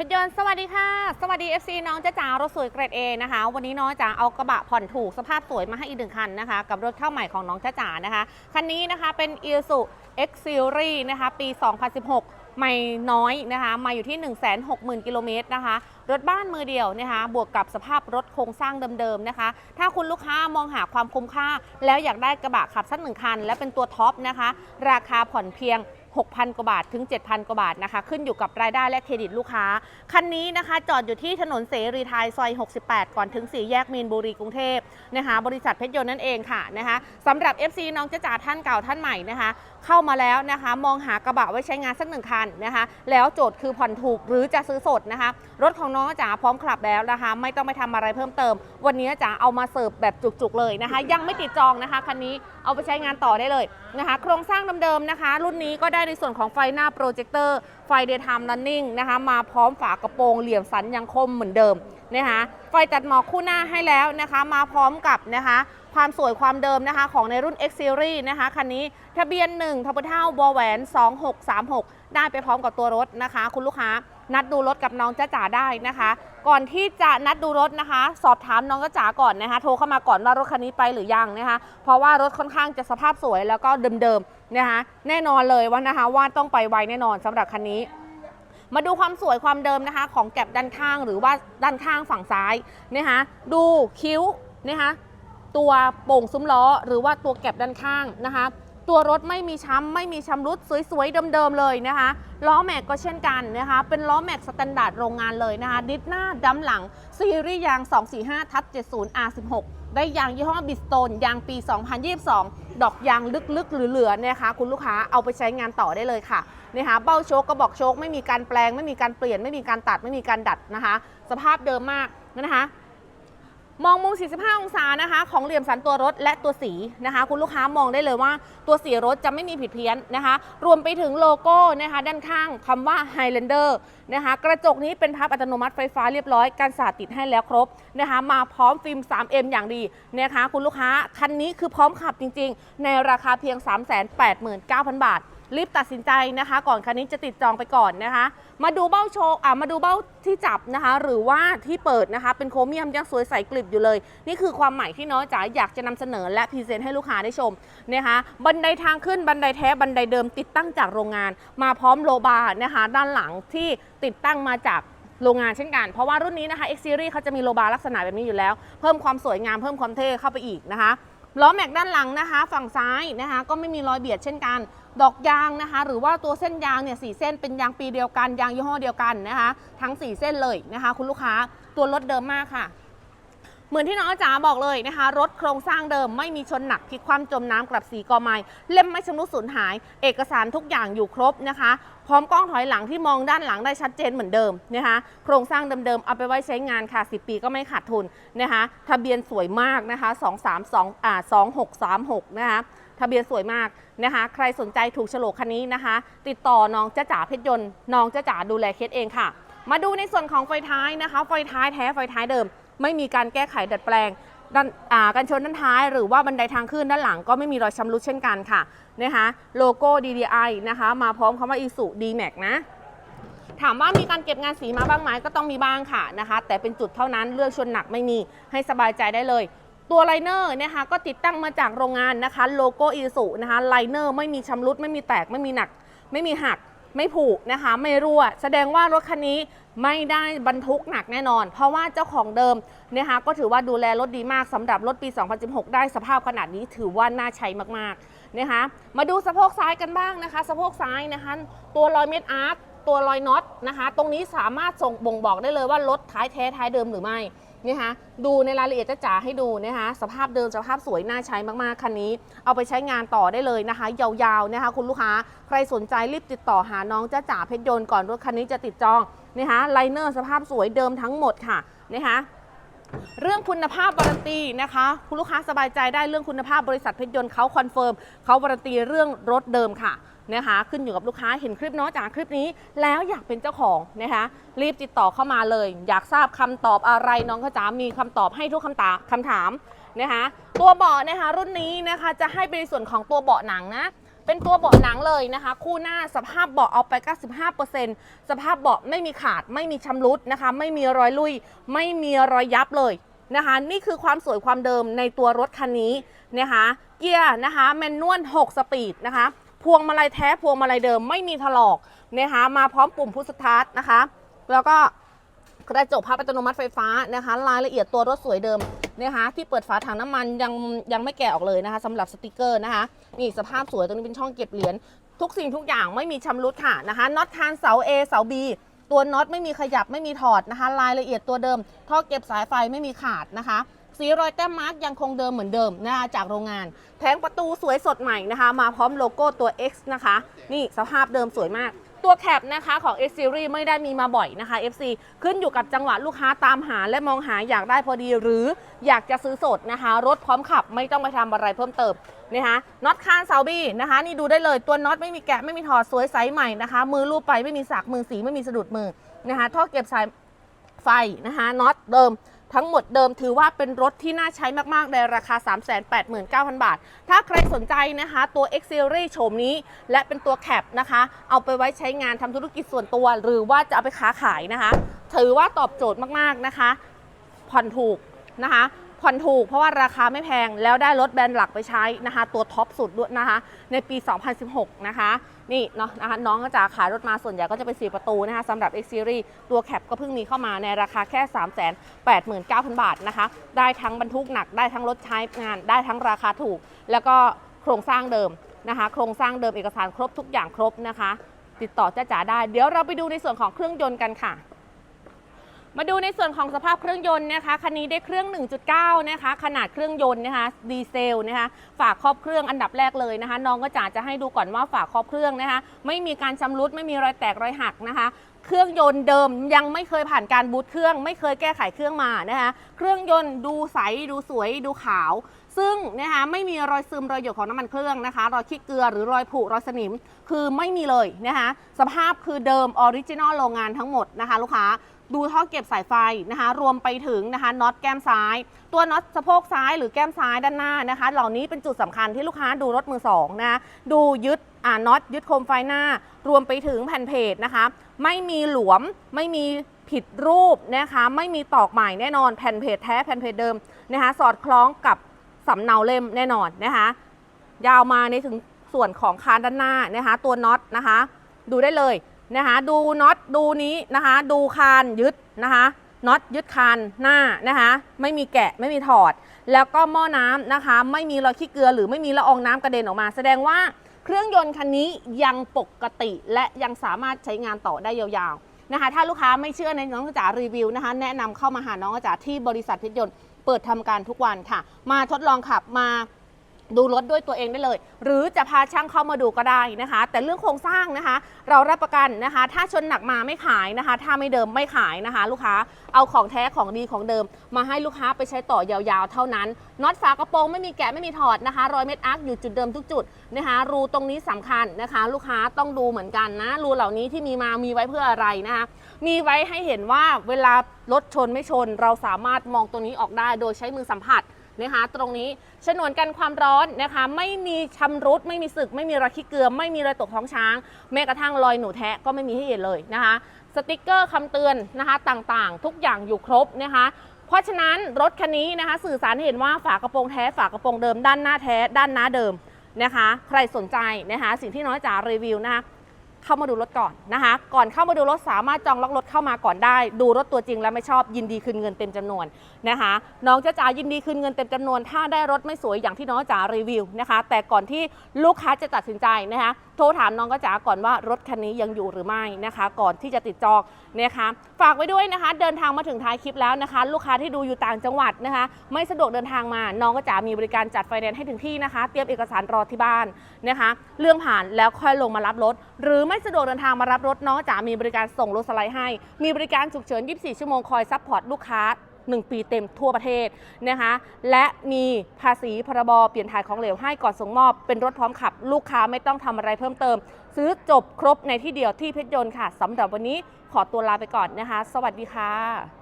ชรยนต์สวัสดีค่ะ สวัสดี FC น้องจ้าจ๋ารถสวยเกรด A นะคะ วันนี้น้องจ๋าเอากระบะผ่อนถูกสภาพสวยมาให้อีกหนึ่งคันนะคะ กับรถเข้าใหม่ของน้องจ้าจ๋านะคะ คันนี้นะคะเป็น i s u X Series นะคะ ปี 2016ใหม่น้อยนะคะ มาอยู่ที่ 160,000 กิโลเมตรนะคะ รถบ้านมือเดียวนะคะ บวกกับสภาพรถโครงสร้างเดิมๆนะคะ ถ้าคุณลูกค้ามองหาความคุ้มค่า แล้วอยากได้กระบะขับสักหนึ่งคัน และเป็นตัวท็อปนะคะ ราคาผ่อนเพียง 6,000 กว่าบาทถึง 7,000 กว่าบาทนะคะ ขึ้นอยู่กับรายได้และเครดิตลูกค้า คันนี้นะคะจอดอยู่ที่ถนนเสรีไทยซอย 68 ก่อนถึง 4 แยกมีนบุรีกรุงเทพนะคะบริษัทเพชรยนต์นั่นเองค่ะนะคะสำหรับ FC น้องจะจ่าท่านเก่าท่านใหม่นะคะ เข้ามาแล้วนะคะ มองหากระบะไว้ใช้งานสักหนึ่งคันนะคะ แล้วโจทย์คือผ่อนถูกหรือจะซื้อสดนะคะ รถของน้องจ๋าพร้อมขับแล้วนะคะ ไม่ต้องไปทำอะไรเพิ่มเติม วันนี้จ๋าเอามาเสิร์ฟแบบจุกๆเลยนะคะ ยังไม่ติดจองนะคะคันนี้เอาไปใช้งานต่อได้เลยนะคะ โครงสร้างเดิมๆนะคะ รุ่นนี้ก็ได้ในส่วนของไฟหน้าโปรเจคเตอร์ไฟ daytime running นะคะ มาพร้อมฝากระโปรงเหลี่ยมสันยังคมเหมือนเดิมนะคะ ไฟตัดหมอกคู่หน้าให้แล้วนะคะ มาพร้อมกับนะคะความสวยความเดิมนะคะของในรุ่น X Series นะคะคันนี้ทะเบียน1ทบเท่าบอแหวน 2636 ได้ไปพร้อมกับตัวรถนะคะ คุณลูกค้านัดดูรถกับน้องจ้าจ๋าได้นะคะ ก่อนที่จะนัดดูรถนะคะ สอบถามน้องจ้าจ๋าก่อนนะคะ โทรเข้ามาก่อนว่ารถคันนี้ไปหรือยังนะคะ เพราะว่ารถค่อนข้างจะสภาพสวยแล้วก็เดิมๆนะคะ แน่นอนเลยว่านะคะว่าต้องไปไวแน่นอนสำหรับคันนี้มาดูความสวยความเดิมนะคะ ของแก็บด้านข้างหรือว่าด้านข้างฝั่งซ้ายนะคะดูคิ้วนะคะตัวโป่งซุ้มล้อหรือว่าตัวแก็บด้านข้างนะคะ ตัวรถไม่มีช้ำไม่มีชำรุดสวยๆเดิมๆเลยนะคะล้อแม็กก็เช่นกันนะคะ เป็นล้อแม็กสแตนดาร์ดโรงงานเลยนะคะ ดิสหน้าดัมหลัง ซีรีส์ยาง 245ทับ70 R16 ได้ยางยี่ห้อบิสโตนยางปี 2022 ดอกยางลึกๆเหลือๆนะคะ คุณลูกค้าเอาไปใช้งานต่อได้เลยค่ะนะคะเบ้าโชคกระบอกโชคไม่มีการแปลง ไม่มีการเปลี่ยน ไม่มีการตัดไม่มีการดัดนะคะ สภาพเดิมมากนะคะ มองมุม 45 องศานะคะ ของเหลี่ยมสันตัวรถและตัวสีนะคะ คุณลูกค้ามองได้เลยว่าตัวสีรถจะไม่มีผิดเพี้ยนนะคะ รวมไปถึงโลโก้นะคะ ด้านข้างคำว่า Highlander นะคะ กระจกนี้เป็นพับอัตโนมัติไฟฟ้าเรียบร้อยการสาดติดให้แล้วครบนะคะ มาพร้อมฟิล์ม 3M อย่างดีนะคะ คุณลูกค้าคันนี้คือพร้อมขับจริง ๆ ในราคาเพียง 389,000 บาท รีบตัดสินใจนะคะ ก่อนคันนี้จะติดจองไปก่อนนะคะ มาดูเบ้าโชว์อะมาดูเบ้าที่จับนะคะ หรือว่าที่เปิดนะคะ เป็นโครเมียมยังสวยใสกลิบอยู่เลย นี่คือความใหม่ที่น้อยจ๋าอยากจะนำเสนอและพรีเซนต์ให้ลูกค้าได้ชมนะคะ บันไดทางขึ้นบันไดแท้บันไดเดิมติดตั้งจากโรงงาน มาพร้อมโลบาร์นะคะ ด้านหลังที่ติดตั้งมาจากโรงงานเช่นกัน เพราะว่ารุ่นนี้นะคะ X Series เขาจะมีโลบาร์ลักษณะแบบนี้อยู่แล้ว เพิ่มความสวยงามเพิ่มความเท่เข้าไปอีกนะคะล้อแม็กด้านหลังนะคะ ฝั่งซ้ายนะคะ ก็ไม่มีรอยเบียดเช่นกัน ดอกยางนะคะ หรือว่าตัวเส้นยางเนี่ยสเส้นเป็นยางปีเดียวกันยางยี่ห้อเดียวกันนะคะ ทั้ง 4 เส้นเลยนะคะ คุณลูกค้าตัวรถเดิมมากค่ะ เหมือนที่น้องจ๋าบอกเลยนะคะ รถโครงสร้างเดิมไม่มีชนหนักพลิกคว่ำจมน้ำกลับสีกอไม้เล่มไม่ชำรุดสูญหาย เอกสารทุกอย่างอยู่ครบนะคะ พร้อมกล้องถอยหลังที่มองด้านหลังได้ชัดเจนเหมือนเดิมนะคะโครงสร้างเดิมๆเอาไปไว้ใช้งานค่ะ 10 ปีก็ไม่ขาดทุนนะคะทะเบียนสวยมากนะคะ 232อ่า2636 นะคะทะเบียนสวยมากนะคะ ใครสนใจถูกโฉลกคันนี้นะคะ ติดต่อน้องจ้าจ๋าเพชรยนต์น้องจ้าจ๋าดูแลเคสเองค่ะ มาดูในส่วนของไฟท้ายนะคะ ไฟท้ายแท้ไฟท้ายเดิม ไม่มีการแก้ไขดัดแปลงด้านอ่ากันชนด้านท้าย หรือว่าบันไดทางขึ้นด้านหลังก็ไม่มีรอยชำรุดเช่นกันค่ะนะคะโลโก้ DDI นะคะ มาพร้อมคำว่า ISU D-Max นะถามว่ามีการเก็บงานสีมาบ้างไหมก็ต้องมีบ้างค่ะนะคะ แต่เป็นจุดเท่านั้นเลือกชนหนักไม่มีให้สบายใจได้เลย ตัวไลเนอร์นะคะก็ติดตั้งมาจากโรงงานนะคะ โลโก้อีสุนะคะไลเนอร์ไม่มีชำรุดไม่มีแตกไม่มีหนัก ไม่มีหัก ไม่ผุนะคะ ไม่รั่ว แสดงว่ารถคันนี้ไม่ได้บรรทุกหนักแน่นอน เพราะว่าเจ้าของเดิมนะคะก็ถือว่าดูแลรถดีมากสำหรับรถปี 2016 ได้สภาพขนาดนี้ถือว่าน่าใช้มากๆนะคะมาดูสะโพกซ้ายกันบ้างนะคะ สะโพกซ้ายนะคะตัวรอยเม็ดอาร์ตตัวรอยน็อตนะคะ ตรงนี้สามารถส่งบ่งบอกได้เลยว่ารถท้ายแท้ท้ายเดิมหรือไม่ นะคะดูในรายละเอียดจ๋าให้ดูนะคะสภาพเดิมสภาพสวยน่าใช้มากๆคันนี้ เอาไปใช้งานต่อได้เลยนะคะ ยาวๆนะคะ คุณลูกค้าใครสนใจรีบติดต่อหาน้องจ้าจ๋าเพชรยนต์ก่อนรถคันนี้จะติดจองนะคะไลเนอร์สภาพสวยเดิมทั้งหมดค่ะนะคะ เรื่องคุณภาพการันตีนะคะ คุณลูกค้าสบายใจได้เรื่องคุณภาพบริษัทเพชรยนต์เขาคอนเฟิร์มเขาการันตีเรื่องรถเดิมค่ะนะคะขึ้นอยู่กับลูกค้าเห็นคลิปเนาะจากคลิปนี้ แล้วอยากเป็นเจ้าของนะคะรีบติดต่อเข้ามาเลย อยากทราบคำตอบอะไรน้องข้าจ๋ามีคำตอบให้ทุกคำตาคำถามนะคะตัวเบาะนะคะรุ่นนี้นะคะจะให้เป็นส่วนของตัวเบาะหนังนะ เป็นตัวเบาะหนังเลยนะคะ คู่หน้าสภาพเบาะเอาไป 95%สภาพเบาะไม่มีขาดไม่มีชำรุดนะคะ ไม่มีรอยลุย ไม่มีรอยยับเลยนะคะ นี่คือความสวยความเดิมในตัวรถคันนี้นะคะ เกียร์นะคะแมนนวล 6 สปีดนะคะพวงมาลัยแท้พวงมาลัยเดิมไม่มีถลอกนะคะมาพร้อมปุ่มพุชสตาร์ทนะคะ แล้วก็กระจกพับอัตโนมัติไฟฟ้านะคะ รายละเอียดตัวรถสวยเดิม นะคะที่เปิดฝาถังน้ำมันยังยังไม่แกะออกเลยนะคะสำหรับสติกเกอร์นะคะนี่สภาพสวยตรงนี้เป็นช่องเก็บเหรียญทุกสิ่งทุกอย่างไม่มีชำรุดค่ะนะคะน็อตคานเสา A เสา B ตัวน็อตไม่มีขยับไม่มีถอดนะคะ รายละเอียดตัวเดิม ท่อเก็บสายไฟไม่มีขาดนะคะสีรอยแต้มมาร์กยังคงเดิมเหมือนเดิมนะคะจากโรงงาน แผงประตูสวยสดใหม่นะคะ มาพร้อมโลโก้ตัว X นะคะ นี่สภาพเดิมสวยมาก ตัวแคปนะคะของ X Series ไม่ได้มีมาบ่อยนะคะ FC ขึ้นอยู่กับจังหวะลูกค้าตามหาและมองหาอยากได้พอดี หรืออยากจะซื้อสดนะคะ รถพร้อมขับไม่ต้องไปทำอะไรเพิ่มเติมนะคะน็อตคานเซาบี้นะคะ นี่ดูได้เลยตัวน็อตไม่มีแกะไม่มีถอดสวยใสใหม่นะคะ มือลูบไปไม่มีสักมือสีไม่มีสะดุดมือนะคะท่อเก็บสายไฟนะคะน็อตเดิม ทั้งหมดเดิมถือว่าเป็นรถที่น่าใช้มาก ๆ ในราคา 389,000 บาท ถ้าใครสนใจนะคะตัว X Series โฉมนี้ และเป็นตัวแคปนะคะ เอาไปไว้ใช้งานทำธุรกิจส่วนตัว หรือว่าจะเอาไปค้าขายนะคะ ถือว่าตอบโจทย์มาก ๆ นะคะ ผ่อนถูกนะคะผ่อนถูกเพราะว่าราคาไม่แพงแล้วได้รถแบรนด์หลักไปใช้นะคะ ตัวท็อปสุดด้วยนะคะ ในปี 2016 นะคะ นี่เนาะนะคะน้องก็จะขายรถมาส่วนใหญ่ก็จะเป็น 4 ประตูนะคะสำหรับ X Series ตัวแคปก็เพิ่งมีเข้ามาในราคาแค่ 389,000 บาทนะคะ ได้ทั้งบรรทุกหนักได้ทั้งรถใช้งาน ได้ทั้งราคาถูก แล้วก็โครงสร้างเดิมนะคะ โครงสร้างเดิมเอกสารครบทุกอย่างครบนะคะ ติดต่อจ้าจ๋าได้ เดี๋ยวเราไปดูในส่วนของเครื่องยนต์กันค่ะ มาดูในส่วนของสภาพเครื่องยนต์นะคะคันนี้ได้เครื่อง 1.9 นะคะ ขนาดเครื่องยนต์นะคะดีเซลนะคะ ฝาครอบเครื่องอันดับแรกเลยนะคะ น้องก็จ๋าจะให้ดูก่อนว่าฝาครอบเครื่องนะคะ ไม่มีการชำรุดไม่มีรอยแตกรอยหักนะคะเครื่องยนต์เดิมยังไม่เคยผ่านการบูตเครื่อง ไม่เคยแก้ไขเครื่องมานะคะเครื่องยนต์ดูใสดูสวยดูขาว ซึ่งนะคะไม่มีรอยซึมรอยหยดของน้ำมันเครื่องนะคะ รอยขี้เกลือหรือรอยผุรอยสนิม คือไม่มีเลยนะคะสภาพคือเดิมออริจินอลโรงงานทั้งหมดนะคะ ลูกค้า ดูท่อเก็บสายไฟนะคะ รวมไปถึงนะคะน็อตแก้มซ้าย ตัวน็อตสะโพกซ้ายหรือแก้มซ้ายด้านหน้านะคะ เหล่านี้เป็นจุดสำคัญที่ลูกค้าดูรถมือสองนะะดูยึดอ่าน็อตยึดโคมไฟหน้า รวมไปถึงแผ่นเพจนะคะ ไม่มีหลวมไม่มีผิดรูปนะคะ ไม่มีตอกใหม่แน่นอนแผ่นเพจแท้แผ่นเพจเดิมนะคะ สอดคล้องกับสำเนาเล่มแน่นอนนะคะ ยาวมาในถึงส่วนของคานด้านหน้านะคะ ตัวน็อตนะคะ ดูได้เลย นะคะดูน็อตดูนี้นะคะดูคานยึดนะคะน็อตยึดคานหน้านะคะไม่มีแกะไม่มีถอด แล้วก็หม้อน้ำนะคะ ไม่มีรอยขี้เกลือหรือไม่มีละอองน้ำกระเด็นออกมา แสดงว่าเครื่องยนต์คันนี้ยังปกติและยังสามารถใช้งานต่อได้ยาวๆนะคะ ถ้าลูกค้าไม่เชื่อในน้องจ๋ารีวิวนะคะ แนะนำเข้ามาหาน้องจ๋าที่บริษัทเพชรยนต์เปิดทำการทุกวันค่ะ มาทดลองขับมา ดูรถด้วยตัวเองได้เลย หรือจะพาช่างเข้ามาดูก็ได้นะคะ แต่เรื่องโครงสร้างนะคะ เรารับประกันนะคะ ถ้าชนหนักมาไม่ขายนะคะ ถ้าไม่เดิมไม่ขายนะคะ ลูกค้าเอาของแท้ของดีของเดิม มาให้ลูกค้าไปใช้ต่อยาวๆ เท่านั้นน็อตฝากระโปรงไม่มีแกะไม่มีถอดนะคะรอยเม็ดอาร์คอยู่จุดเดิมทุกจุดนะคะรูตรงนี้สำคัญนะคะ ลูกค้าต้องดูเหมือนกันนะรูเหล่านี้ที่มีมามีไว้เพื่ออะไรนะคะมีไว้ให้เห็นว่าเวลารถชนไม่ชน เราสามารถมองตรงนี้ออกได้โดยใช้มือสัมผัส นะคะ ตรงนี้ฉนวนกันความร้อนนะคะ ไม่มีชำรุด ไม่มีสึก ไม่มีรอยขี้เกลือ ไม่มีรอยตกท้องช้าง แม้กระทั่งรอยหนูแทะก็ไม่มีให้เห็นเลยนะคะ สติกเกอร์คำเตือนนะคะ ต่างๆ ทุกอย่างอยู่ครบนะคะเพราะฉะนั้นรถคันนี้นะคะ สื่อสารให้เห็นว่าฝากระโปรงแท้ฝากระโปรงเดิม ด้านหน้าแท้ ด้านหน้าเดิมนะคะ ใครสนใจนะคะ สิ่งที่น้อยจ๋ารีวิวนะคะ เข้ามาดูรถก่อนนะคะ ก่อนเข้ามาดูรถสามารถจองล็อกรถเข้ามาก่อนได้ ดูรถตัวจริงแล้วไม่ชอบยินดีคืนเงินเต็มจำนวนนะคะ น้องจะจ๋ายินดีคืนเงินเต็มจำนวน ถ้าได้รถไม่สวยอย่างที่น้องจ๋ารีวิวนะคะ แต่ก่อนที่ลูกค้าจะตัดสินใจนะคะ โทรถามน้องก็จ๋าก่อนว่ารถคันนี้ยังอยู่หรือไม่นะคะ ก่อนที่จะติดจองนะคะ ฝากไว้ด้วยนะคะ เดินทางมาถึงท้ายคลิปแล้วนะคะ ลูกค้าที่ดูอยู่ต่างจังหวัดนะคะ ไม่สะดวกเดินทางมา น้องก็จ๋ามีบริการจัดไฟแนนซ์ให้ถึงที่นะคะ เตรียมเอกสารรอที่บ้านนะคะ เรื่องผ่านแล้วค่อยลงมารับรถหรือไม่สะดวกเดินทางมารับรถน้องจ๋ามีบริการส่งรถสไลด์ให้ มีบริการฉุกเฉิน 24 ชั่วโมงคอยซัพพอร์ตลูกค้า 1 ปีเต็มทั่วประเทศนะคะ และมีภาษีพรบเปลี่ยนถ่ายของเหลวให้ก่อนส่งมอบ เป็นรถพร้อมขับ ลูกค้าไม่ต้องทำอะไรเพิ่มเติม ซื้อจบครบในที่เดียวที่เพชรยนต์ค่ะสำหรับวันนี้ขอตัวลาไปก่อนนะคะ สวัสดีค่ะ